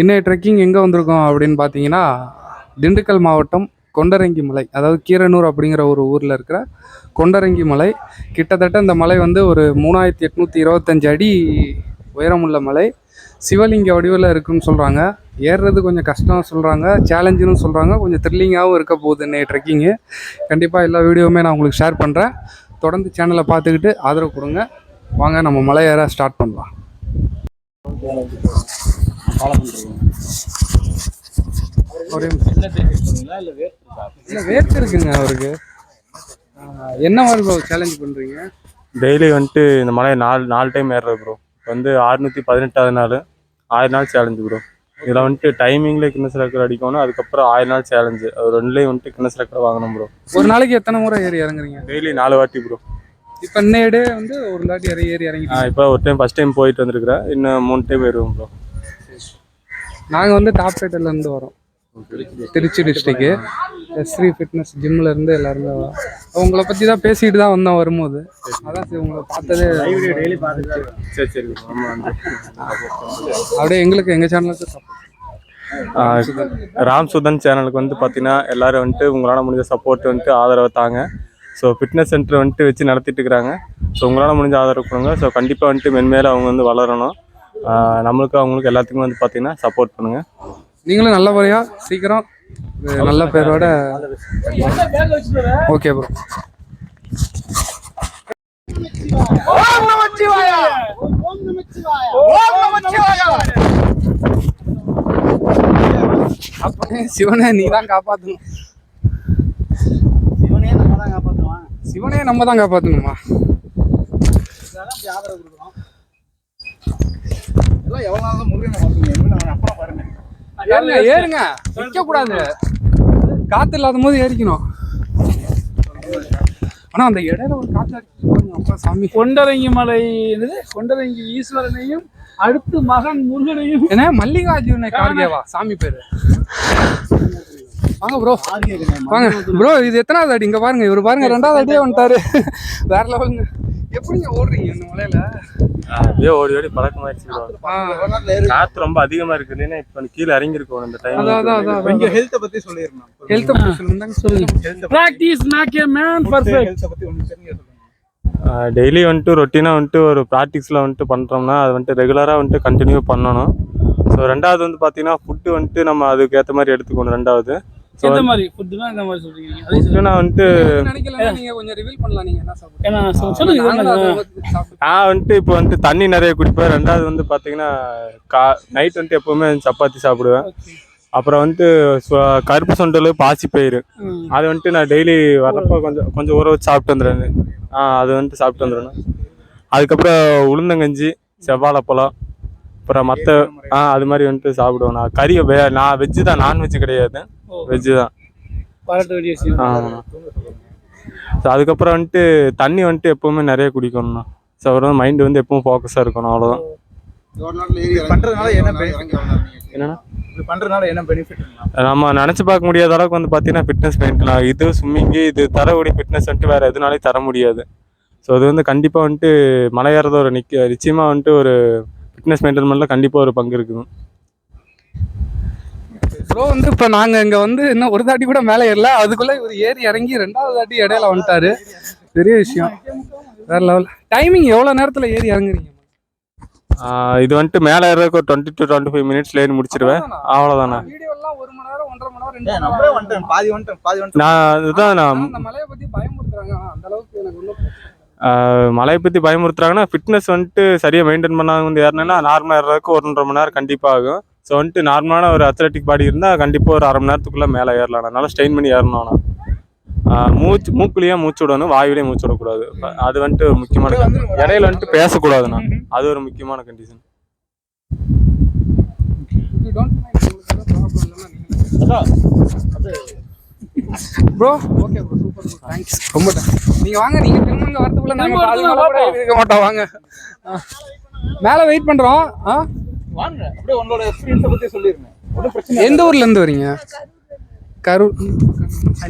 இன்னைய ட்ரெக்கிங் எங்கே வந்திருக்கோம் அப்படின்னு பார்த்தீங்கன்னா திண்டுக்கல் மாவட்டம் கொண்டரங்கி மலை அதாவது கீரனூர் அப்படிங்கிற ஒரு ஊரில் இருக்கிற கொண்டரங்கி மலை. கிட்டத்தட்ட இந்த மலை வந்து ஒரு மூணாயிரத்தி எட்நூற்றி இருபத்தஞ்சு அடி உயரமுள்ள மலை. சிவலிங்க வடிவில் இருக்குன்னு சொல்கிறாங்க ஏறுறது கொஞ்சம் கஷ்டம் சொல்கிறாங்க சேலஞ்சுன்னு சொல்கிறாங்க கொஞ்சம் த்ரில்லிங்காகவும் இருக்க போகுது இன்னைய ட்ரெக்கிங்கு கண்டிப்பாக எல்லா வீடியோவுமே நான் உங்களுக்கு ஷேர் பண்ணுறேன் தொடர்ந்து சேனலை பார்த்துக்கிட்டு ஆதரவு கொடுங்க. வாங்க நம்ம மலை ஏற ஸ்டார்ட் பண்ணலாம். ஒரே நிமிஷம். இல்ல வேர்த்து இருக்குங்க அவருக்கு. என்ன மாதிரி ப்ரோ சேலஞ்ச் பண்றீங்க? டெய்லி வந்துட்டு இந்த மலையை நாலு நாலு டைம் ஏறுறது ப்ரோ வந்து அறுநூற்றி பதினெட்டாவது நாள் ஆயிரம் நாள் சேலஞ்சு ப்ரோ இதில் வந்துட்டு டைமிங்கில் கின்னஸ் ரெக்கார்ட் அடிக்கணும் அதுக்கப்புறம் ஆயிரம் நாள் சேலஞ்சு அது ரெண்டுலேயும் வந்துட்டு கின்னஸ் ரெக்கார்ட் வாங்கணும் ப்ரோ ஒரு நாளைக்கு எத்தனை முறை ஏறி இறங்குறீங்க? டெய்லி நாலு வாட்டி ப்ரோ இப்போ இன்னைய டே வந்து ஒரு தாட்டி ஏறி இறங்கிட்டீங்க. இப்போ ஒரு டைம் ஃபஸ்ட் டைம் போயிட்டு வந்திருக்கிறேன். இன்னும் மூணு டைம் வருவோம் ப்ரோ நாங்க வந்து டாப்டேட்டில் இருந்து வரோம். திருச்சி டிஸ்ட்ரிக்ட் எஸ்ரீ ஃபிட்னஸ் ஜிம்ல இருந்து எல்லாருமே வரோம் உங்களை பத்தி தான் பேசிட்டு தான் வந்தோம் வரும்போது. அதான் சரி உங்களை பார்த்ததே சரி சரி. அப்படியே எங்களுக்கு எங்க சேனலுக்கு ஆஹ் ராம் சுதன் சேனலுக்கு வந்து பார்த்தீங்கன்னா எல்லாரும் வந்துட்டு உங்களால் முடிஞ்ச சப்போர்ட் வந்துட்டு ஆதரவை தாங்க. ஸோ ஃபிட்னஸ் சென்டர் வந்துட்டு வச்சு நடத்திட்டு இருக்கிறாங்க. ஸோ உங்களால் முடிஞ்ச ஆதரவு கொடுங்க. ஸோ கண்டிப்பாக வந்துட்டு மென்மேல அவங்க வந்து வளரணும். நம்மளுக்கு அவங்களுக்கு எல்லாத்துக்குமே வந்து பார்த்தீங்கன்னா சப்போர்ட் பண்ணுங்கள் நீங்களும் நல்ல நல்லபடியா சீக்கிரம் நல்ல பேரோட ஓகே ப்ரோ சிவனே நீ தான் காப்பாத்தணும். சிவனே நம்ம தான் காப்பாற்றுவான் சிவனே நம்ம தான் காப்பாத்தணுமா? எல்லாம் எவ்வளோ நாள் முருகனை பார்த்துங்க என்ன அவன் அப்பா பாருங்க. ஏறுங்க ஏறுங்க. நிக்க கூடாது காத்து இல்லாத போது ஏறிக்கணும். ஆனா அந்த இடையில ஒரு பாருங்க, அப்பா சாமி. கொண்டரங்கி மலை என்னது? கொண்டரங்கி ஈஸ்வரனையும் அடுத்து மகன் முருகனையும். என்ன? மல்லிகார்ஜுன கார்கேவா சாமி பேரு. வாங்க ப்ரோ வாங்க ப்ரோ இது எத்தனாவது அடி? இங்க பாருங்க இவர் பாருங்க ரெண்டாவது அடியே வந்துட்டாரு. வேற லெவலுங்க எப்படிங்க ஓடுறீங்க இந்த மலையில? அப்படியே ஓடி ஓடி பழக்கமாயிடுச்சு காற்று ரொம்ப அதிகமாக இருக்குது. இல்லைன்னா இப்போ கீழே இறங்கியிருக்கோம் இந்த டைம் இங்க ஹெல்த்தை பத்தி சொல்லிடணும். ஹெல்த் சொல்லுங்க. சொல்லுங்க. Practice make a man perfect பத்தி தெரிஞ்ச டெய்லி வந்துட்டு ரொட்டீனாக வந்துட்டு ஒரு ப்ராக்டிஸில் வந்துட்டு பண்ணுறோம்னா அது வந்துட்டு ரெகுலராக வந்துட்டு கண்டினியூ பண்ணணும். ஸோ ரெண்டாவது வந்து பார்த்தீங்கன்னா ஃபுட்டு வந்துட்டு நம்ம அதுக்கு ஏற்ற மாதிரி எடுத்துக்கணும் ரெண்டாவது. எந்த மாதிரி? ஃபுட்னா இந்த மாதிரி சொல்றீங்க? அதே சொல்லுங்க. ஃபுட்டுனா வந்துட்டு நினைக்கல நீங்க கொஞ்சம் ரிவீல் பண்ணலாம். நீங்க என்ன சொல்லுங்க நான் வந்துட்டு இப்போ வந்துட்டு தண்ணி நிறைய குடிப்பேன். ரெண்டாவது வந்து பார்த்தீங்கன்னா கா நைட் வந்துட்டு எப்போவுமே சப்பாத்தி சாப்பிடுவேன். அப்புறம் வந்துட்டு கருப்பு சுண்டல் பாசிப்பயிறு. ம். அது வந்துட்டு நான் டெய்லி வரப்போ கொஞ்சம் கொஞ்சம் ஊற வச்சு சாப்பிட்டு வந்துடுறேன். ஆ அது வந்துட்டு சாப்பிட்டு வந்துடுறேன் அதுக்கப்புறம் உளுந்தங்கஞ்சி செவ்வாழைப்பழம் அப்புறம் மற்ற ஆ அது மாதிரி வந்துட்டு சாப்பிடுவேன். நான் கறி வே நான் வெஜ்ஜு தான் நான்வெஜ் கிடையாது. வெஜ்ஜு தான். ஸோ அதுக்கப்புறம் வந்துட்டு தண்ணி வந்துட்டு எப்போவுமே நிறைய குடிக்கணும்ண்ணா. ஸோ அப்புறம் மைண்டு வந்து எப்பவும் ஃபோக்கஸாக இருக்கணும் அவ்வளோதான் பண்றதுனால என்ன என்னன்னா இது பண்றதுனால என்ன பெனிஃபிட் நம்ம நினச்சி பார்க்க முடியாத அளவுக்கு வந்து பார்த்தீங்கன்னா ஃபிட்னஸ் பண்ணிக்கலாம் இது ஸ்விம்மிங்கு இது தரக்கூடிய ஃபிட்னஸ் வந்துட்டு வேறு எதுனாலையும் தர முடியாது. ஸோ அது வந்து கண்டிப்பாக வந்துட்டு மலை ஏறது ஒரு நிக்க நிச்சயமாக வந்துட்டு ஒரு ஃபிட்னஸ் மெயின்டைன்மெண்ட்டில் கண்டிப்பாக ஒரு பங்கு இருக்குது. ப்ரோ வந்து இப்போ நாங்கள் இங்கே வந்து இன்னும் ஒரு தாட்டி கூட மேலே ஏறல. அதுக்குள்ளே இவர் ஏறி இறங்கி ரெண்டாவது தாட்டி இடையில வந்துட்டாரு. பெரிய விஷயம். வேற லெவல் டைமிங் எவ்வளோ நேரத்தில் ஏறி இறங்குறீங்க? இது வந்துட்டு மேலே ஏறதுக்கு ஒரு டுவெண்ட்டி டு டுவெண்ட்டி ஃபைவ் மினிட்ஸ்ல ஏறி முடிச்சிருவேன் அவ்வளோதாண்ணா ஒன்றரை நான் இதுதான் நான் மலையை பற்றி பயமுறுத்துறாங்க. ஆனா அந்த அளவுக்கு எனக்கு ஒன்றும் ஆஹ் மலையை பற்றி பயமுறுத்துறாங்கன்னா ஃபிட்னஸ் வந்துட்டு சரியாக மெயின்டைன் பண்ணாங்க வந்து ஏறினா நார்மலாக ஏறதுக்கு ஒரு ரெண்டரை மணி நேரம் கண்டிப்பாக ஆகும். ஸோ வந்துட்டு நார்மலான ஒரு அத்லட்டிக் பாடி இருந்தால் கண்டிப்பாக ஒரு அரை மணி நேரத்துக்குள்ளே மேலே ஏறலாம். நல்லா ஸ்ட்ரெயின் பண்ணி ஏறணும் ஆஹ் மூச்சு மூக்குலேயே மூச்சு விடணும் வாயுலேயே மூச்சு விடக்கூடாது. அது வந்துட்டு ஒரு முக்கியமான கண்டிஷன் இடையில வந்துட்டு பேசக்கூடாதுண்ணா. அது ஒரு முக்கியமான கண்டிஷன் யூ டோன்ட் மைண்ட் உங்களுக்கு problem bro okay bro super bro thanks ரொம்ப நீங்கள் வாங்க நீங்கள் திரும்ப வரதுக்குள்ள நாங்கள் இருக்க மாட்டோம் வாங்க. மேலே வெயிட் பண்ணுறோம் ஆ? வாங்க. அப்படியே உங்களோட எக்ஸ்பீரியன்ஸை பத்தி சொல்லிருங்க. ஒன்றும் பிரச்சனை எந்த ஊர்ல இருந்து வரீங்க? கரூர்.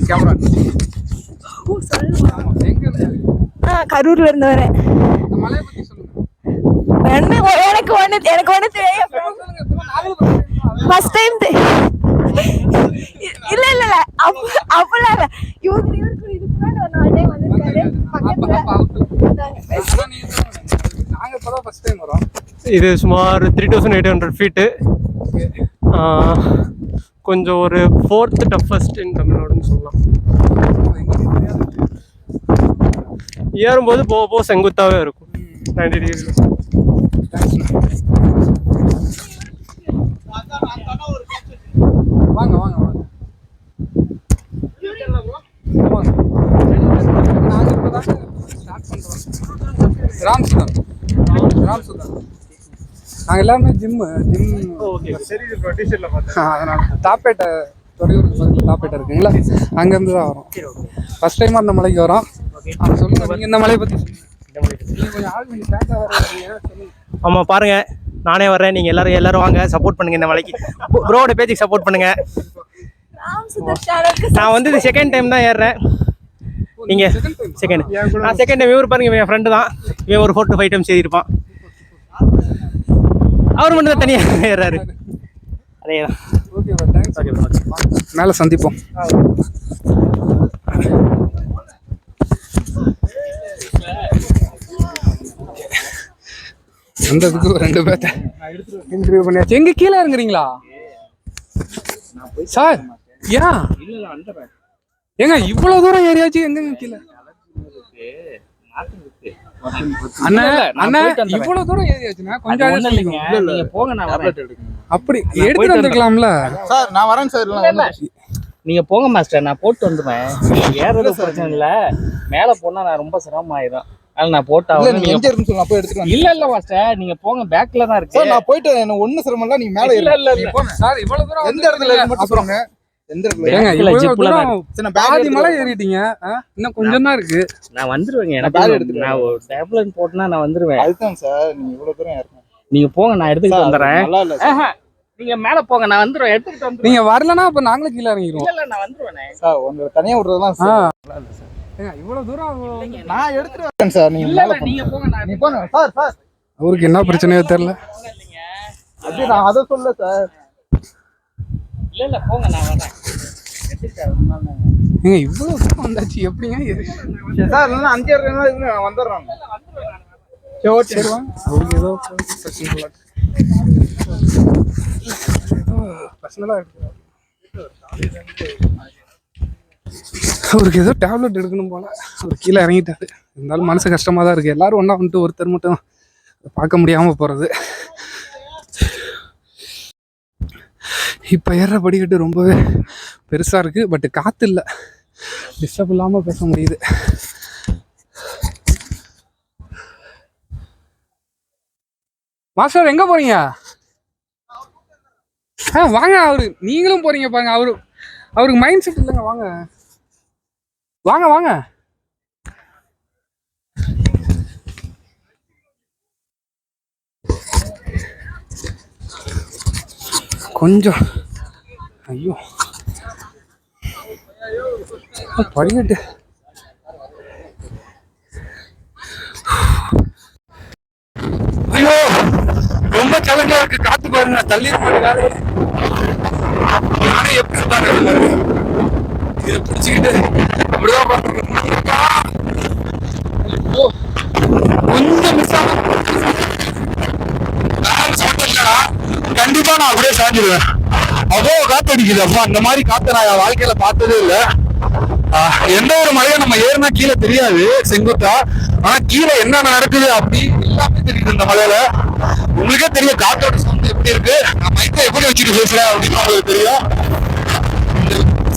கேமரா ஆ கரூர்ல இருந்து வரேன். என்ன எனக்கு ஒண்ணு எனக்கு ஒண்ணு தெரியும் ஃபர்ஸ்ட் டைம் இல்ல இல்ல இல்ல. அப்ப அப்பலாம் இவங்க இவருக்கு இதுக்கு நாலு டைம் வந்திருக்காரு. பக்கத்துல நாங்க இப்பதான் ஃபர்ஸ்ட் டைம் வரோம் இது சுமார் three thousand eight hundred feet கொஞ்சம் ஒரு ஃபோர்த் டஃபஸ்ட் இன் தமிழ்நாடுன்னு சொல்லலாம். ஏறும்போது போக போக செங்குத்தாவே இருக்கும். நைன்டி டிகிரி வாங்க வாங்க வாங்க. ராம் சுதன் ராம் சுதன் நாங்க எல்லாருமே ஜிம் ஜிம் அதனால. தாப்பேட்டை துறையூர் பக்கத்தில் தாப்பேட்டை இருக்குங்களா? அங்கேருந்து தான் வரோம். ஃபர்ஸ்ட் டைம் அந்த மலைக்கு வரோம். ஆ, சொல்லுங்க நீங்க இந்த மலையை சொல்லுங்க. ஆமாம் பாருங்க. நானே வர்றேன். நீங்கள் எல்லாரும் எல்லாரும் வாங்க. சப்போர்ட் பண்ணுங்க இந்த மலைக்கு. ப்ரோட பேஜுக்கு சப்போர்ட் பண்ணுங்க. நான் வந்து இது செகண்ட் டைம் தான் ஏறுறேன். நீங்க செகண்ட் நான் செகண்ட் டைம் இவர் பாருங்க என் ஃப்ரெண்டு தான். இவன் ஒரு ஃபோர் டு ஃபைவ் டைம்ஸ் ஏறியிருப்பான். அவர் மட்டும் தான் தனியாக ஏறாரு. அதே தான் மேலே சந்திப்போம். வந்ததுக்கு ஒரு ரெண்டு பேர்த்த. இன்டர்வியூ பண்ணியாச்சு. எங்க கீழே இறங்குறீங்களா? சார் ஏன்? ஏங்க இவ்வளவு தூரம் ஏறியாச்சு எங்கங்க கீழே? இவ்வளவு தூரம் ஏறியாச்சுன்னா கொஞ்சம். நீங்க போங்க நான் அப்படி எடுத்து வந்துருக்கலாம்ல? சார் நான் வரேன் சார் நீங்க போங்க மாஸ்டர் நான் போட்டு வந்துருவேன் நீங்க ஏறது பிரச்சனை இல்ல. மேல போனா நான் ரொம்ப சிரமம் ஆயிரும் அதனால நான் போட்டு. நீங்க எங்க இருக்குன்னு சொல்லலாம் போய் எடுத்துக்கலாம் இல்ல இல்ல மாஸ்டர் நீங்க போங்க பேக்ல தான் இருக்கு. நான் போயிட்டு எனக்கு ஒண்ணு சிரமம் இல்ல. நீங்க மேல இல்ல. இல்ல சார் இவ்வளவு தூரம் எந்த இடத்துல மட்டும் சொல்லுங்க. பாதி மலை ஏறிட்டீங்க? இன்னும் கொஞ்சம் தான் இருக்கு. நான் வந்துருவேங்க எனக்கு நான் ஒரு டேப்லெட் போட்டுனா நான் வந்துருவேன். அதுதான் சார் நீங்க இவ்வளவு தூரம் ஏறணும். நீங்க போங்க நான் எடுத்துக்கிட்டு வந்துடுறேன். நல்லா இல்ல சார். ஆஹா, நீங்க மேல போங்க நான் வந்துருவேன் எடுத்துக்கிட்டு நீங்க வரலனா அப்ப நாங்களும் கீழே இறங்கிடுவோம் இல்ல இல்ல நான் வந்துருவேனே சார் உங்களை தனியா விடுறதெல்லாம் ஆ. சார். ஏங்க, இவ்வளவு தூரம் நான் எடுத்துட்டு வரேன் சார் நீங்க இல்ல நீங்க போங்க. நான் நீங்க போங்க. Sir sir. அவருக்கு என்ன பிரச்சனையோ தெரியல. அது நான் அதை சொல்ல சார். இல்ல இல்ல போங்க நான் வரேன். எடுத்துக்கிட்டு வரேன். ஏங்க இவ்வளவு தூரம் வந்தாச்சு எப்படிங்க ஏறி- சரி, சார் இல்லைன்னா அஞ்சு வந்துடுறேன். சரி ஓகே. சரி வாங்க. அவருக்கு ஏதோ பிரச்சனை இருக்கு. இருக்கு. அவருக்கு ஏதோ டேப்லெட் எடுக்கணும் போல. அவர் கீழே இறங்கிட்டாரு. இருந்தாலும் மனசு கஷ்டமா தான் இருக்கு. எல்லாரும் ஒண்ணா வந்துட்டு ஒருத்தர் மட்டும் பார்க்க முடியாம போறது. இப்போ ஏற படிக்கட்டு ரொம்பவே பெருசா இருக்கு பட் காத்து இல்லை டிஸ்டர்ப் இல்லாம பேச முடியுது. மாஸ்டர் எங்க போறீங்க? ஆ வாங்க அவரு நீங்களும் போறீங்க பாருங்க அவரு அவருக்கு மைண்ட் செட் இல்லைங்க வாங்க. வாங்க வாங்க. கொஞ்சம். ஐயோ. படிக்கட்டு. ஐயோ ரொம்ப சேலஞ்சா இருக்கு. காத்து பாருங்க தள்ளி மாட்டேங்காது நானே எப்படி பாருங்க. இதை பிடிச்சிக்கிட்டு அப்படிதான் பாருங்க கொஞ்சம் மிஸ் ஆகும் கண்டிப்பா நான் அப்படியே சாஞ்சிருவேன். அவ்வளோ காத்து அடிக்குது. அப்பா அந்த மாதிரி காத்த நான் வாழ்க்கையில பார்த்ததே இல்லை. எந்த ஒரு மலையும் நம்ம ஏறினா கீழே தெரியாது செங்குத்தா. ஆனா கீழே என்னென்ன நடக்குது அப்படி எல்லாமே தெரியுது இந்த மலையில. உங்களுக்கே தெரியும் காத்தோட சவுண்ட் எப்படி இருக்கு. நான் மைக்கை எப்படி வச்சுட்டு பேசுறேன் அப்படின்னு உங்களுக்கு தெரியும்.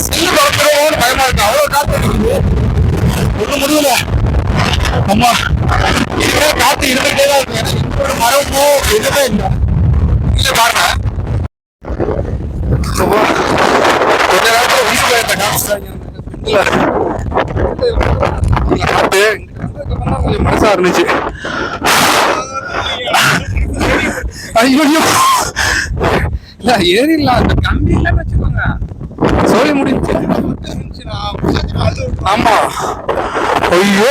செல்லு பறக்கிறோம் பயமா இருக்கு. அவ்வளவு காத்து அடிக்குது. ஒண்ணு முடியல. ஆமா இதுவே காத்து இருந்துகிட்டே தான் இருக்கு. ஏன்னா எந்த ஒரு மரமோ எதுவுமே இல்லை. இல்ல பாருங்க. கொஞ்ச நேரத்துல வீட்டுல இருந்த காசு இங்க கொஞ்சம் மனசா இருந்துச்சு. ஐயோ இல்ல ஏறிடலாம். அந்த கம்பி இல்லைன்னு வச்சுக்கோங்க. சொல்லி முடிஞ்சு ஆமா. ஐயோ.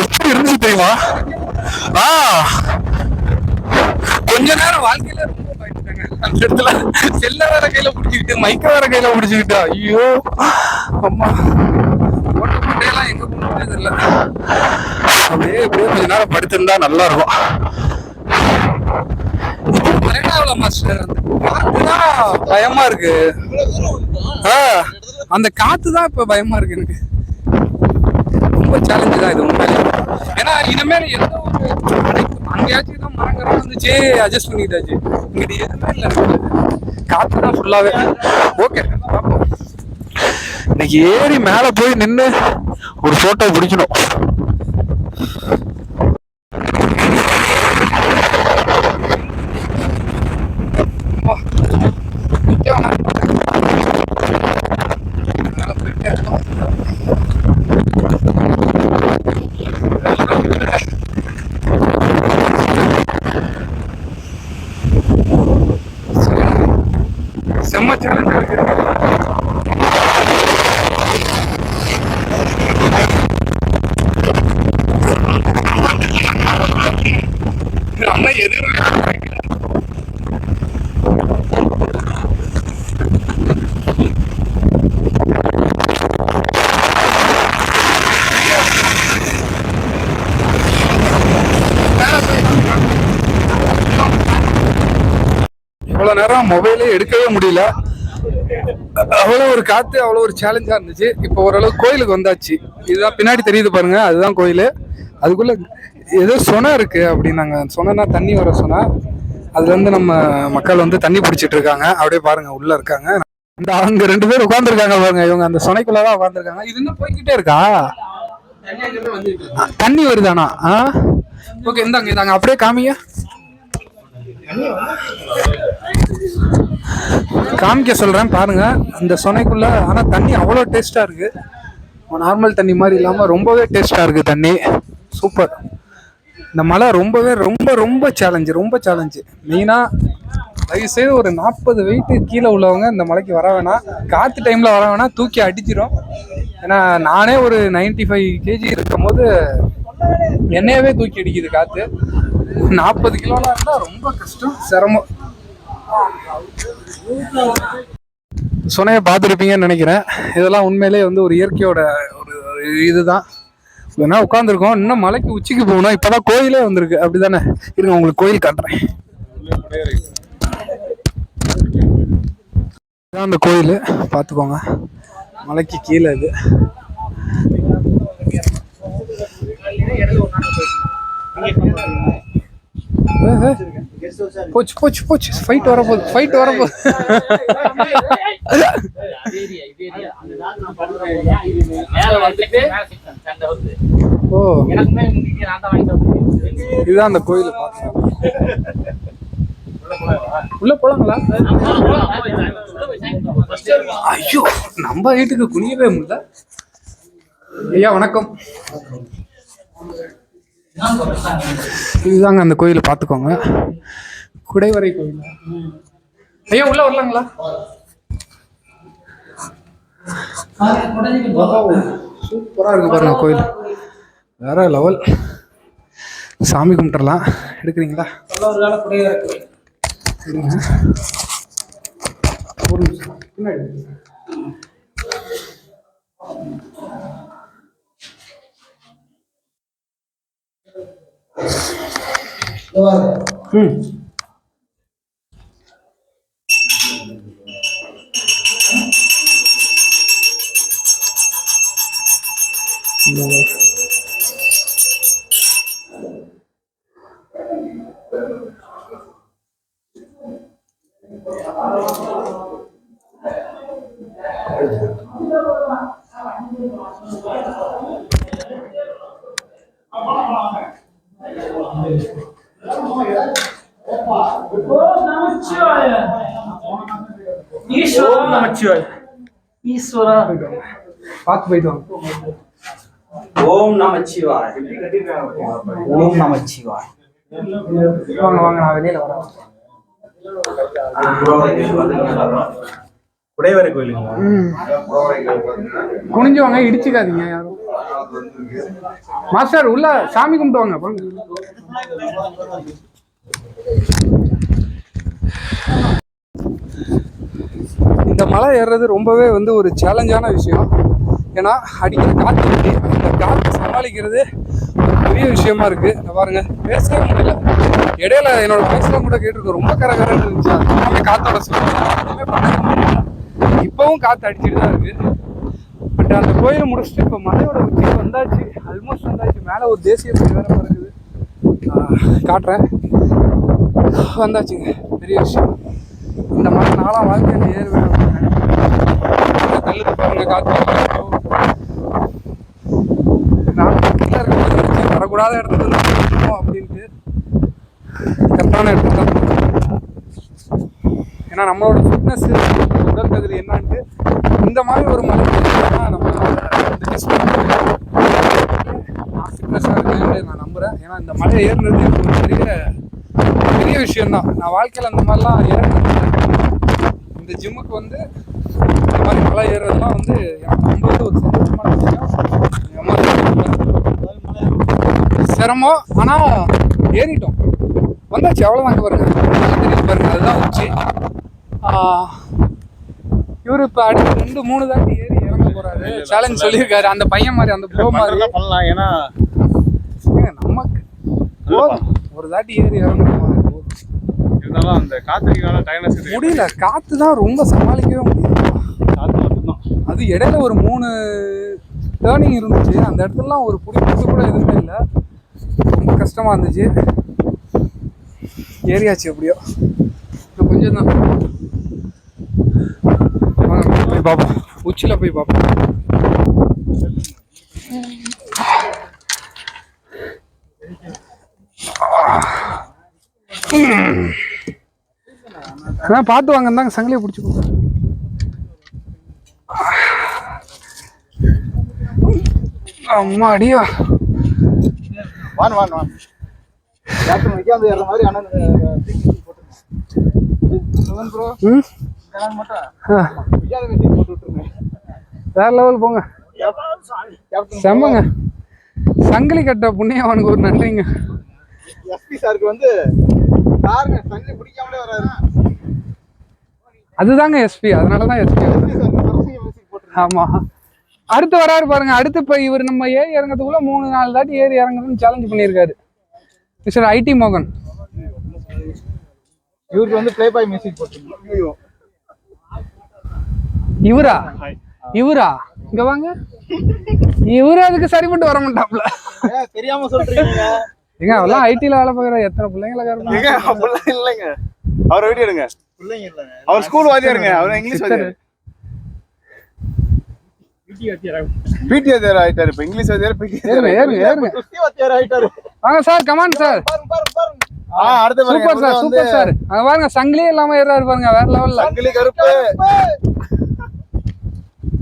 எப்படி இருந்துச்சு தெரியுமா? ஆ. கொஞ்ச நேரம் வாழ்க்கையில ரொம்ப பயந்துட்டேங்க. அந்த இடத்துல செல்ல வேற கையில பிடிச்சிக்கிட்டு மைக்க வேற கையில பிடிச்சிக்கிட்டா ஐயோ அம்மா. ஓட்ட போட்டையெல்லாம் எங்க போனதே தெரியல. அப்படியே அப்படியே கொஞ்ச நேரம் படுத்திருந்தா நல்லா இருக்கும். இப்போ மாஸ்டர் அந்த காத்துதான் பயமா இருக்கு. ஆ, அந்த காத்து தான் இப்ப பயமா இருக்கு எனக்கு. ரொம்ப சேலஞ்சு தான் இது உண்மையிலே. ஏன்னா இனிமேல் எந்த ஒரு அங்கேயாச்சும் தான் மரங்கரம் வந்துச்சு அட்ஜஸ்ட் பண்ணிக்கிட்டாச்சு. இங்கிட்ட எதுவுமே இல்லை காற்று தான் ஃபுல்லாகவே ஓகே பார்ப்போம் இன்னைக்கு ஏறி மேலே போய் நின்று ஒரு ஃபோட்டோ பிடிக்கணும். செம்ம சேலஞ்சாக இருக்குது அண்ணா எதுவும் நேரம் மொபைலே எடுக்கவே முடியல. அவ்வளோ ஒரு காற்று அவ்வளோ ஒரு சேலஞ்சாக இருந்துச்சு. இப்போ ஓரளவு கோயிலுக்கு வந்தாச்சு. இதுதான் பின்னாடி தெரியுது பாருங்க அதுதான் கோயில். அதுக்குள்ள ஏதோ சொனை இருக்கு அப்படின்னாங்க. சொனைனா தண்ணி வர சொன்னா அதுலேருந்து நம்ம மக்கள் வந்து தண்ணி பிடிச்சிட்டு இருக்காங்க. அப்படியே பாருங்க உள்ள இருக்காங்க. இந்த அவங்க ரெண்டு பேர் உட்காந்துருக்காங்க பாருங்க. இவங்க அந்த சொனைக்குள்ளதான் உட்காந்துருக்காங்க இது இன்னும் போய்கிட்டே இருக்கா? தண்ணி வருதானா? ஆ? ஓகே இந்தாங்க இந்தாங்க. அப்படியே காமிங்க. காமிக்க சொல்கிறேன் பாருங்கள் இந்த சொனைக்குள்ளே ஆனால் தண்ணி அவ்வளோ டேஸ்ட்டாக இருக்குது நார்மல் தண்ணி மாதிரி இல்லாமல் ரொம்பவே டேஸ்ட்டாக இருக்குது தண்ணி. சூப்பர் இந்த மலை ரொம்பவே ரொம்ப ரொம்ப சேலஞ்சு ரொம்ப சேலஞ்சு மெயினாக தயவுசெய்து ஒரு நாற்பது வெயிட்டு கீழே உள்ளவங்க இந்த மலைக்கு வர வேணாம். காற்று டைமில் வர வேணாம் தூக்கி அடிச்சிடும் ஏன்னா நானே ஒரு 95 ஃபைவ் கேஜி இருக்கும் போது என்னையவே தூக்கி அடிக்குது காற்று நாற்பது கிலோலாம் இருந்தால் ரொம்ப கஷ்டம் சிரமம். சுனையை பார்த்துருப்பீங்கன்னு நினைக்கிறேன். இதெல்லாம் உண்மையிலேயே வந்து ஒரு இயற்கையோட ஒரு இதுதான். வேணா உட்காந்துருக்கோம் இன்னும் மலைக்கு உச்சிக்கு போகணும். இப்போதான் கோயிலே வந்திருக்கு. அப்படிதானே? இருங்க உங்களுக்கு கோயில் காட்டுறேன். இதான் அந்த கோயில். பார்த்துக்கோங்க. மலைக்கு கீழே இது. போச்சு போச்சு போச்சு. ஃபைட் வரப்போகுது ஃபைட் வரப்போகுது. ஓ. இதுதான் அந்த கோயில் உள்ள போலாங்களா? ஐயோ நம்ம வீட்டுக்கு குனியவே முடியல. ஐயா வணக்கம். இதுதாங்க அந்த கோயிலை பார்த்துக்கோங்க. குடைவரை கோயில். ஐயா உள்ள வரலாங்களா? சூப்பராக இருக்கு பாருங்க கோயில். வேற லெவல். சாமி கும்பிட்டுறலாம். எடுக்கிறீங்களா? சரிங்க. ஒரு நிமிஷம். பின்னாடி. ம் ஈஸ்வரா நமச்சிவாய் ஈஸ்வரா. பார்த்து போயிட்டு வாங்க. ஓம் நமச்சிவாய். ஓம் நமச்சிவாய். வாங்க வாங்க நான் வெளியில வரேன். குடைவரை கோயிலுங்களா குனிஞ்சு வாங்க இடிச்சுக்காதீங்க யாரும். மாஸ்டர் உள்ள சாமி கும்பிட்டு வாங்க வாங்க மலை ஏறுறது ரொம்பவே வந்து ஒரு சேலஞ்சான விஷயம். ஏன்னா அடிக்கிற காற்று இருக்கு. அந்த காற்று சமாளிக்கிறது ஒரு பெரிய விஷயமா இருக்கு. பாருங்க. பேசவே முடியல. இடையில என்னோட வயசுல கூட கேட்டிருக்கோம். ரொம்ப கரகரன்னு இருந்துச்சு. அது காத்தோட சொல்லுவாங்க இப்பவும் காற்று அடிச்சுட்டு தான் இருக்கு. பட் அந்த கோயிலை முடிச்சுட்டு இப்போ மலையோட உச்சிக்கு வந்தாச்சு. ஆல்மோஸ்ட் வந்தாச்சு. மேலே ஒரு தேசிய கொடி வேற இருக்குது. காட்டுறேன். வந்தாச்சுங்க. பெரிய விஷயம். இந்த மாதிரி நாளாக வாழ்க்கையில் ஏறுவேன் நல்லது பாருங்க காற்று நான் வரக்கூடாத இடத்துல அப்படின்ட்டு. கரெக்டான இடத்துல தான் ஏன்னா நம்மளோட ஃபிட்னஸ் உடல் தகுதி என்னான்ட்டு இந்த மாதிரி ஒரு மலை நம்ம நான் ஃபிட்னஸாக இருக்கேன்னு நான் நம்புகிறேன் ஏன்னா இந்த மலை ஏறுனது எனக்கு ஒரு பெரிய பெரிய விஷயம்தான். நான் வாழ்க்கையில் அந்த மாதிரிலாம் ஏறினது இந்த ஜிம்முக்கு வந்து இந்த மாதிரி மலை ஏறுறதுலாம் வந்து எனக்கு ரொம்ப ஒரு சந்தோஷமான விஷயம். சிரமம் ஆனால் ஏறிட்டோம். வந்தாச்சு அவ்வளோதாங்க பாருங்க. பாருங்க அதுதான் உச்சி. இவர் இப்போ அடுத்து ரெண்டு மூணு தாட்டி ஏறி இறங்க போறாரு. சேலஞ்ச் சொல்லியிருக்காரு அந்த பையன் மாதிரி அந்த ப்ரோ மாதிரி. பண்ணலாம் ஏன்னா நமக்கு. ஒரு தாட்டி ஏறி இறங்கணும் இருந்தாலும் அந்த காத்திரிக்கனால டயர்னஸ் முடியல. காத்து தான் ரொம்ப சமாளிக்கவே முடியல. காத்து மட்டும்தான். அது இடையில ஒரு மூணு டேர்னிங் இருந்துச்சு. அந்த இடத்துலலாம் ஒரு பிடிக்கிறது கூட எதுவுமே இல்லை. ரொம்ப கஷ்டமா இருந்துச்சு. ஏறியாச்சு எப்படியோ. கொஞ்சம் தான். போய் பார்ப்போம் உச்சியில் போய் பார்ப்போம் அதான் பார்த்து வாங்க தாங்க சங்கிலியை பிடிச்சி கொடுக்குறேன் அம்மா அடியா வான் வான் வான் கேப்டன் வைக்காந்து ஏற மாதிரி அண்ணன் ப்ரோ ம்? வேற லெவல் போங்க. செம்மங்க. சங்கிலி கட்ட புண்ணியம் அவனுக்கு ஒரு நன்றிங்க எஸ்பி சாருக்கு வந்து பாருங்க தண்ணி பிடிக்காமலே வராரு. அதுதாங்க எஸ்பி அதனால தான் எஸ்பி மெசேஜ் போட்டு ஆமா. அடுத்து வராரு பாருங்க. அடுத்து இப்போ இவர் நம்ம ஏறி இறங்கிறதுக்குள்ள மூணு நாலு தாட்டி ஏறி இறங்குறதுன்னு சேலஞ்ச் பண்ணியிருக்காரு. மிஸ்டர் ஐடி மோகன். இவருக்கு வந்து ப்ளே பாய் மெசேஜ் போட்டுருங்க இவரா? இவரா? இங்க வாங்க. இவரு அதுக்கு சரிப்பட்டு வர மாட்டாப்ல. தெரியாம சொல்றீங்க. ஏங்க அவெல்லாம் ஐடில வேலை பார்க்குற எத்தனை பிள்ளைங்கள இல்லைங்க. அவரை வீடியோ எடுங்க. அவர் ஸ்கூல் வாத்தியாருங்க. அவர் இங்கிலீஷ் வாத்தியார். பிடி வாத்தியார்? ஆயிட்டாரு. இப்ப இங்கிலீஷ் வாத்தியார்? பிடி வாத்தியார் ஆயிட்டாரு. வாங்க சார் கமான் சார். பாருங்க பாருங்க பாருங்க. ஆ அடுத்த சூப்பர் சார் சூப்பர் சார். அங்க பாருங்க சங்கிலியே இல்லாம ஏறாரு பாருங்க வேற லெவல்ல சங்கிலி கருப்பு.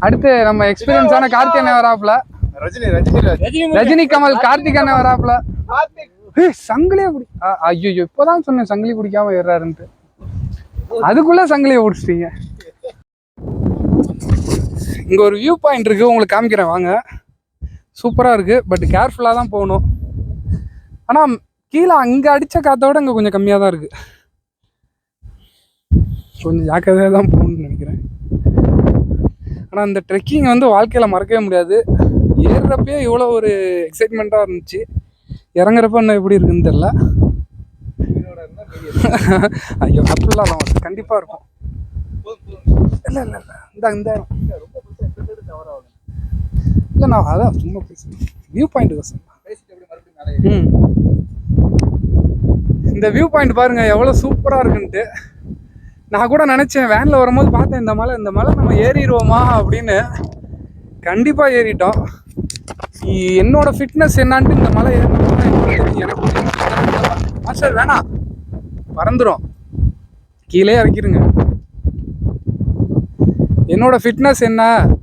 அடுத்து நம்ம எக்ஸ்பீரியன்ஸான கார்த்தி அண்ணன் வராப்ல ரஜினி ரஜினி ரஜினி. ரஜினி. கமல் கார்த்திக் அண்ணன் வராப்ல கார்த்திக். சங்கிலியே குடி ஐயோ இப்போதான் சொன்னேன் சங்கிலி குடிக்காம ஏறாருன்ட்டு அதுக்குள்ள சங்கிலியை பிடிச்சிட்டீங்க இங்கே ஒரு வியூ பாயிண்ட் இருக்குது உங்களுக்கு காமிக்கிறேன் வாங்க. சூப்பராக இருக்குது பட் கேர்ஃபுல்லாக தான் போகணும். ஆனால் கீழே அங்கே அடித்த காற்றோட இங்கே கொஞ்சம் கம்மியாக தான் இருக்குது கொஞ்சம் ஜாக்கிரதையாக தான் போகணும்னு நினைக்கிறேன். ஆனால் அந்த ட்ரெக்கிங் வந்து வாழ்க்கையில் மறக்கவே முடியாது. ஏறுறப்பயே இவ்வளோ ஒரு எக்ஸைட்மெண்ட்டாக இருந்துச்சு. இறங்குறப்ப இன்னும் எப்படி இருக்குன்னு தெரில ஐயோ அப்படிலாம் இல்லை கண்டிப்பாக இருக்கும். இல்லை இல்லை இல்லை இந்த இந்த இல்லை நான் அதான் சும்மா பேசுகிறேன் வியூ பாயிண்ட் தான் ம். இந்த வியூ பாயிண்ட் பாருங்கள் எவ்வளோ சூப்பராக இருக்குன்ட்டு. நான் கூட நினச்சேன் வேனில் வரும்போது பார்த்தேன் இந்த மலை இந்த மலை நம்ம ஏறிடுவோமா அப்படின்னு. கண்டிப்பாக ஏறிட்டோம். என்னோட ஃபிட்னஸ் என்னான்ட்டு இந்த மலை ஏறினா எனக்கு மாஸ்டர் வேணாம். பறந்துடும் கீழே இறக்கிடுங்க என்னோட ஃபிட்னஸ் என்ன?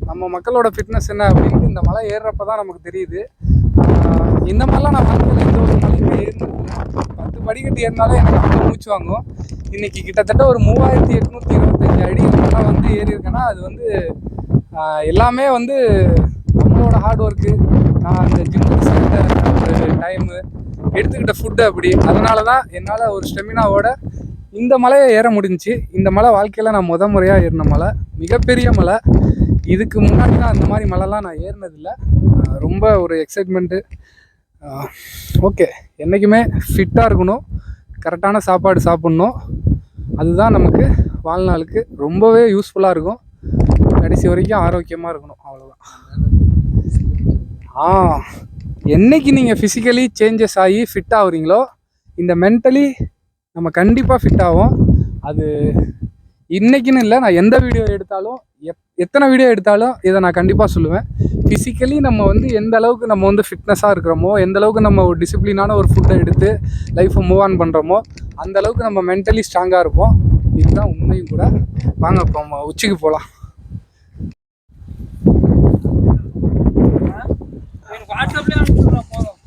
நம்ம மக்களோட ஃபிட்னஸ் என்ன? அப்படின்ட்டு இந்த மலை ஏறுறப்ப தான் நமக்கு தெரியுது. இந்த மாதிரிலாம் நான் வாழ்க்கையில் எந்த ஒரு மலையுமே ஏறினதில்லை பத்து படிக்கட்டு ஏறினாலே எனக்கு மூச்சு வாங்கும். இன்னைக்கு கிட்டத்தட்ட ஒரு மூவாயிரத்தி எட்நூற்றி இருபத்தஞ்சு அடி நான் வந்து ஏறியிருக்கேன்னா அது வந்து எல்லாமே வந்து நம்மளோட ஹார்ட் ஒர்க்கு நான் அந்த ஜிம்முக்கு சேர்ந்த ஒரு டைமு எடுத்துக்கிட்ட ஃபுட்டு அப்படி. அதனால தான் என்னால் ஒரு ஸ்டெமினாவோட இந்த மலையை ஏற முடிஞ்சு இந்த மலை வாழ்க்கையில் நான் முத முறையாக ஏறின மலை. மிகப்பெரிய மலை. இதுக்கு முன்னாடி நான் இந்த மாதிரி மலைலாம் நான் ஏறினதில்லை. ரொம்ப ஒரு எக்ஸைட்மெண்ட்டு ஓகே என்றைக்குமே ஃபிட்டாக இருக்கணும். கரெக்டான சாப்பாடு சாப்பிட்ணும். அதுதான் நமக்கு வாழ்நாளுக்கு ரொம்பவே யூஸ்ஃபுல்லாக இருக்கும். கடைசி வரைக்கும் ஆரோக்கியமாக இருக்கணும். அவ்வளோதான் ஆ என்னைக்கு நீங்கள் ஃபிசிக்கலி சேஞ்சஸ் ஆகி ஃபிட் ஆகுறீங்களோ இந்த மென்டலி நம்ம கண்டிப்பாக ஃபிட் ஆகும் அது இன்றைக்குன்னு இல்லை நான் எந்த வீடியோ எடுத்தாலும் எப் எத்தனை வீடியோ எடுத்தாலும் இதை நான் கண்டிப்பாக சொல்லுவேன். ஃபிசிக்கலி நம்ம வந்து எந்த அளவுக்கு நம்ம வந்து ஃபிட்னஸாக இருக்கிறோமோ எந்த அளவுக்கு நம்ம ஒரு டிசிப்ளினான ஒரு ஃபுட்டை எடுத்து லைஃப்பை மூவ் ஆன் பண்ணுறோமோ அந்த அளவுக்கு நம்ம மென்டலி ஸ்ட்ராங்காக இருப்போம். இதுதான் உண்மையும் கூட. வாங்க இப்போ உச்சிக்கு போகலாம் வாட்ஸ்அப்லயே அனுப்பிச்சுடுறா போதும்.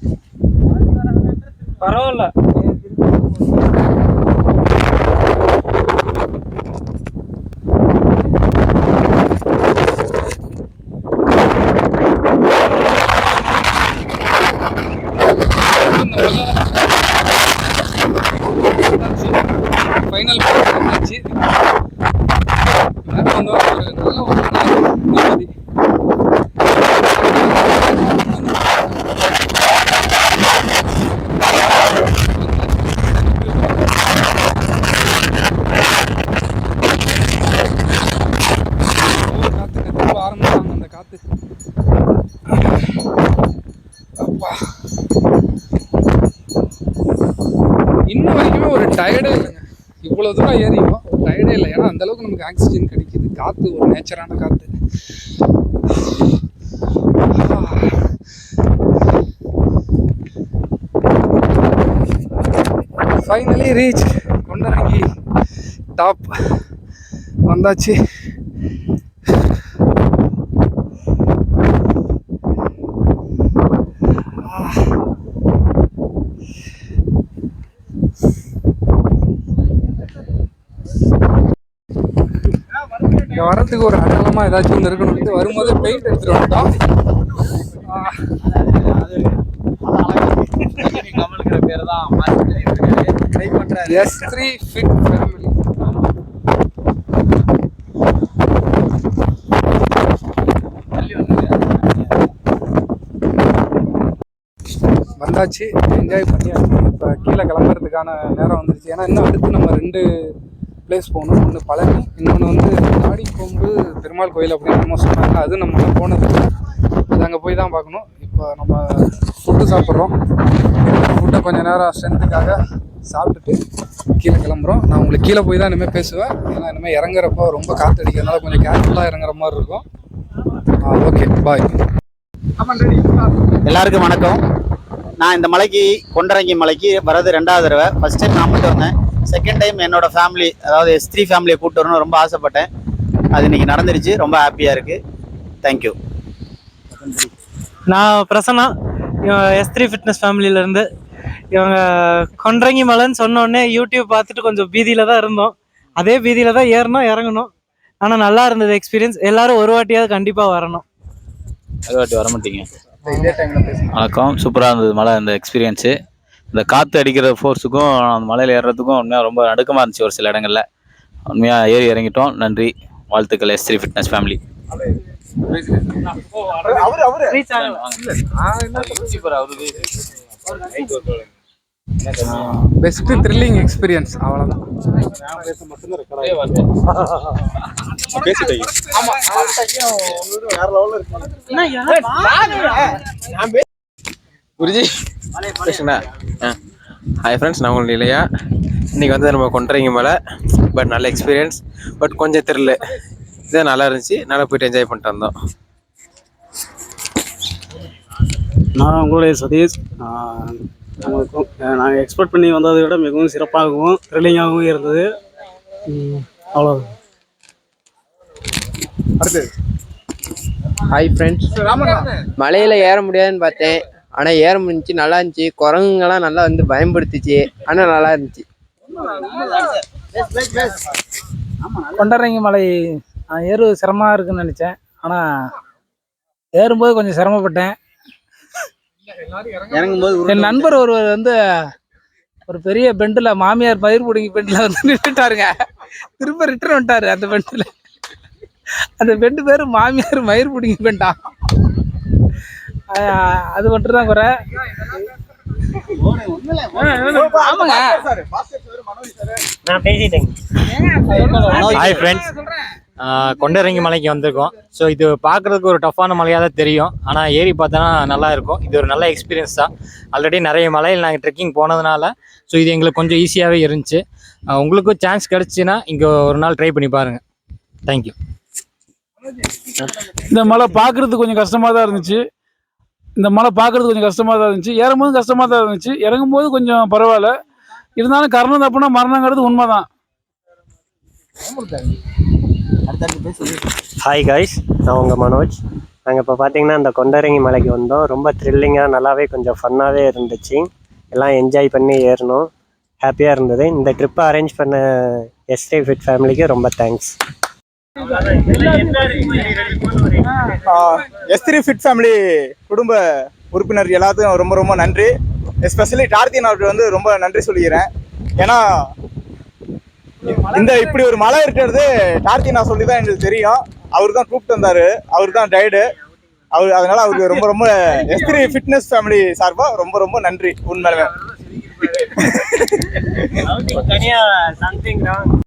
பரவாயில்ல ஃபைனல் ஆச்சு நேரம் வந்து ஒரு நல்ல ஒரு நாள் நிம்மதி ஒரு காத்துங்க திரும்ப ஆரம்பிச்சாங்க அந்த காத்து அப்பா இன்ன வரைக்குமே ஒரு டயர்டே இல்லைங்க இவ்வளோ தூரம் ஏறியும் டயர்டே இல்லை ஏன்னா அந்த அளவுக்கு நமக்கு ஆக்சிஜன் கிடைக்கிது. காற்று ஒரு நேச்சரான காற்று ஃபைனலி ரீச் கொண்டரங்கி டாப் வந்தாச்சு. இங்கே வரதுக்கு ஒரு அடையாளமாக ஏதாச்சும் ஒன்று இருக்கணும்ட்டு வரும்போது பெயிண்ட் எடுத்துகிட்டு வந்துட்டோம் எஸ் த்ரீ ஃபிட் ஃபேமிலி வந்தாச்சு. என்ஜாய் பண்ணியாச்சு. இப்போ கீழே கிளம்புறதுக்கான நேரம் வந்துருச்சு. ஏன்னா இன்னும் அடுத்து நம்ம ரெண்டு பிளேஸ் போகணும் ஒன்று பழனி இன்னொன்று வந்து தாடிக்கொம்பு பெருமாள் கோயில் அப்படின்னு நம்ம சொன்னாங்க. அது நம்ம போனது அது அங்கே போய் தான் பார்க்கணும். இப்போ நம்ம ஃபுட்டு சாப்பிட்றோம். ஃபுட்டை கொஞ்சம் நேரம் ஸ்ட்ரென்த்துக்காக சாப்பிட்டுட்டு கீழே கிளம்புறோம். நான் உங்களுக்கு கீழே போய் தான் இனிமேல் பேசுவேன். ஏன்னா இனிமேல் இறங்குறப்போ ரொம்ப காற்று அடிக்கிறதுனால கொஞ்சம் கேர்ஃபுல்லாக இறங்குற மாதிரி இருக்கும். ஓகே பாய் எல்லாருக்கும் வணக்கம். நான் இந்த மலைக்கு கொண்டரங்கி மலைக்கு வரது ரெண்டாவது தடவை. ஃபர்ஸ்ட் டைம் நான் மட்டும் வந்தேன். செகண்ட் டைம் என்னோட ஃபேமிலி அதாவது எஸ் த்ரீ ஃபேமிலியை கூப்பிட்டு வரணும்னு ரொம்ப ஆசைப்பட்டேன். அது இன்னைக்கு நடந்துருச்சு. ரொம்ப ஹாப்பியாக இருக்குது தேங்க்யூ நான் பிரசன்னா எஸ் த்ரீ ஃபிட்னஸ் ஃபேமிலியிலேருந்து இவங்க கொன்றங்கி மலைன்னு சொன்ன உடனே யூடியூப் பார்த்துட்டு கொஞ்சம் பீதியில் தான் இருந்தோம். அதே பீதியில் தான் ஏறணும் இறங்கணும் ஆனால் நல்லா இருந்தது எக்ஸ்பீரியன்ஸ் எல்லாரும் ஒரு வாட்டியாவது கண்டிப்பாக வரணும். அது வாட்டி வர மாட்டீங்க. வணக்கம். சூப்பராக இருந்தது மலை இந்த எக்ஸ்பீரியன்ஸு இந்த காற்று அடிக்கிற ஃபோர்ஸுக்கும் அந்த மலையில் ஏறுறதுக்கும் உண்மையாக ரொம்ப நடுக்கமாக இருந்துச்சு ஒரு சில இடங்களில். உண்மையாக ஏறி இறங்கிட்டோம். நன்றி. வாழ்த்துக்கள் S three fitness family best thrilling experience அவ்வளோதான் குருஜி பேசுண்ணா ஹாய் ஃப்ரெண்ட்ஸ் நான் உங்களுக்கு இல்லையா இன்றைக்கி வந்து நம்ம கொண்டுறீங்க மேலே பட் நல்ல எக்ஸ்பீரியன்ஸ் பட் கொஞ்சம் தெரில இதே நல்லா இருந்துச்சு நல்லா போயிட்டு என்ஜாய் பண்ணிட்டு வந்தோம். நான் உங்களுடைய சதீஷ். உங்களுக்கும் நாங்கள் எக்ஸ்பெக்ட் பண்ணி வந்ததை விட மிகவும் சிறப்பாகவும் த்ரில்லிங்காகவும் இருந்தது. அவ்வளோ ஹாய் ஃப்ரெண்ட்ஸ் மலையில் ஏற முடியாதுன்னு பார்த்தேன். ஆனால் ஏற முடிஞ்சுச்சு. நல்லா இருந்துச்சு. குரங்குங்கெல்லாம் நல்லா வந்து பயன்படுத்துச்சு. ஆனால் நல்லா இருந்துச்சு. கொண்டரங்கி மலை. நான் ஏறுவது சிரமமாக இருக்குன்னு நினச்சேன். ஆனால் ஏறும்போது கொஞ்சம் சிரமப்பட்டேன். இறங்கும்போது என் நண்பர் ஒருவர் வந்து ஒரு பெரிய பெண்டில் மாமியார் பயிர் பிடிங்கி பெண்டில் வந்து நின்றுட்டாருங்க திரும்ப ரிட்டர்ன் வந்துட்டாரு அந்த பெண்டில். அந்த பெண்டு பேர் மாமியார் மயிர் பிடிங்கி பெண்டா. அது மட்டும் தான் குறை ஆமாங்க. நான் பேசிட்டேங்க ஹாய் ஃப்ரெண்ட்ஸ் கொண்டரங்கி மலைக்கு வந்திருக்கோம். ஸோ இது பார்க்குறதுக்கு ஒரு டஃப்பான மலையாக தான் தெரியும். ஆனால் ஏறி பார்த்தோன்னா நல்லா இருக்கும். இது ஒரு நல்ல எக்ஸ்பீரியன்ஸ் தான். ஆல்ரெடி நிறைய மலையில் நாங்கள் ட்ரெக்கிங் போனதுனால ஸோ இது எங்களுக்கு கொஞ்சம் ஈஸியாகவே இருந்துச்சு. உங்களுக்கும் சான்ஸ் கிடச்சின்னா இங்கே ஒரு நாள் ட்ரை பண்ணி பாருங்கள் தேங்க்யூ இந்த மலை பார்க்கறதுக்கு கொஞ்சம் கஷ்டமாக தான் இருந்துச்சு. இந்த மலை பார்க்கறதுக்கு கொஞ்சம் கஷ்டமாக தான் இருந்துச்சு. ஏறும்போது கஷ்டமாக தான் இருந்துச்சு. இறங்கும்போது கொஞ்சம் பரவாயில்ல. இருந்தாலும் கரணம் தப்புனா மரணங்கிறது உண்மை தான் ஹாய் கைஸ் நான் உங்கள் மனோஜ். நாங்கள் இப்போ பார்த்தீங்கன்னா இந்த கொண்டரங்கி மலைக்கு வந்தோம். ரொம்ப த்ரில்லிங்காக நல்லாவே கொஞ்சம் ஃபன்னாகவே இருந்துச்சு. எல்லாம் என்ஜாய் பண்ணி ஏறணும் ஹாப்பியாக இருந்தது. இந்த ட்ரிப்பை அரேஞ்ச் பண்ண எஸ்டே ஃபிட் ஃபேமிலிக்கு ரொம்ப தேங்க்ஸ் எஸ்திரி ஃபிட் ஃபேமிலி குடும்ப உறுப்பினர் எல்லாத்துக்கும் ரொம்ப ரொம்ப நன்றி. எஸ்பெஷலி டார்த்தின் அவர்கிட்ட வந்து ரொம்ப நன்றி சொல்லிக்கிறேன். ஏன்னா இந்த இப்படி ஒரு மலை இருக்கிறது டார்த்தினா சொல்லி தான் எங்களுக்கு தெரியும். அவர் தான் கூப்பிட்டு வந்தார். அவர் தான் டைடு அவர் அதனால அவருக்கு ரொம்ப ரொம்ப எஸ்திரி ஃபிட்னஸ் ஃபேமிலி சார்பாக ரொம்ப ரொம்ப நன்றி. உண்மையிலுமே. ஆஹ்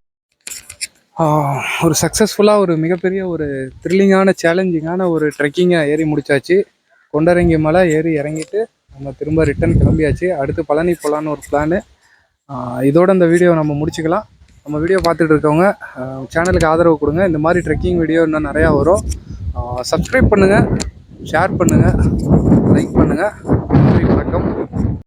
ஒரு சக்ஸஸ்ஃபுல்லாக ஒரு மிகப்பெரிய ஒரு த்ரில்லிங்கான சேலஞ்சிங்கான ஒரு ட்ரெக்கிங்கை ஏறி முடிச்சாச்சு. கொண்டரங்கி மலை ஏறி இறங்கிட்டு நம்ம திரும்ப ரிட்டர்ன் கிளம்பியாச்சு. அடுத்து பழனி போகலான்னு ஒரு பிளானு இதோட இந்த வீடியோ நம்ம முடிச்சுக்கலாம். நம்ம வீடியோ பார்த்துட்டு இருக்கவங்க சேனலுக்கு ஆதரவு கொடுங்க. இந்த மாதிரி ட்ரெக்கிங் வீடியோ இன்னும் நிறையா வரும். சப்ஸ்கிரைப் பண்ணுங்கள் ஷேர் பண்ணுங்கள் லைக் பண்ணுங்கள்